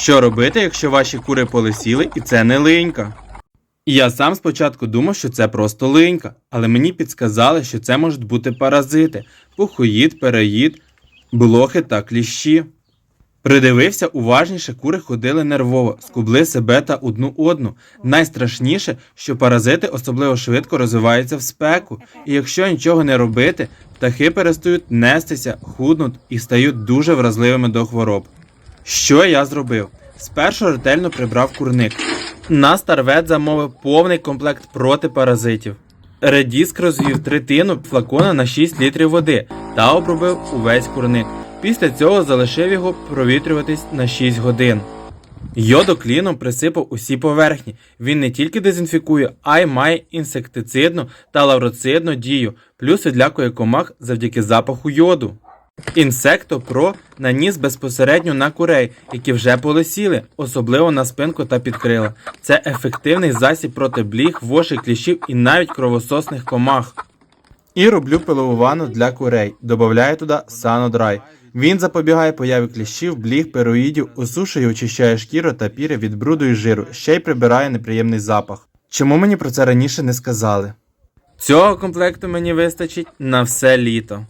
Що робити, якщо ваші кури полисіли і це не линька? Я сам спочатку думав, що це просто линька, але мені підсказали, що це можуть бути паразити, пухоїд, переїд, блохи та кліщі. Придивився уважніше, кури ходили нервово, скубли себе та одну одну. Найстрашніше, що паразити особливо швидко розвиваються в спеку, і якщо нічого не робити, птахи перестають нестися, худнуть і стають дуже вразливими до хвороб. Що я зробив? Спершу ретельно прибрав курник. На старвет замовив повний комплект проти паразитів. Редіск розвів третину флакона на 6 літрів води та обробив увесь курник. Після цього залишив його провітрюватись на 6 годин. Йодокліном присипав усі поверхні. Він не тільки дезінфікує, а й має інсектицидну та лавроцидну дію, плюс відлякує комах завдяки запаху йоду. Інсекто Про наніс безпосередньо на курей, які вже полисіли, особливо на спинку та підкрила. Це ефективний засіб проти бліг, вошей, кліщів і навіть кровососних комах. І роблю пилову ванну для курей. Добавляю туди санодрай. Він запобігає появі кліщів, бліг, пероїдів, осушує очищає шкіру та піри від бруду і жиру, ще й прибирає неприємний запах. Чому мені про це раніше не сказали? Цього комплекту мені вистачить на все літо.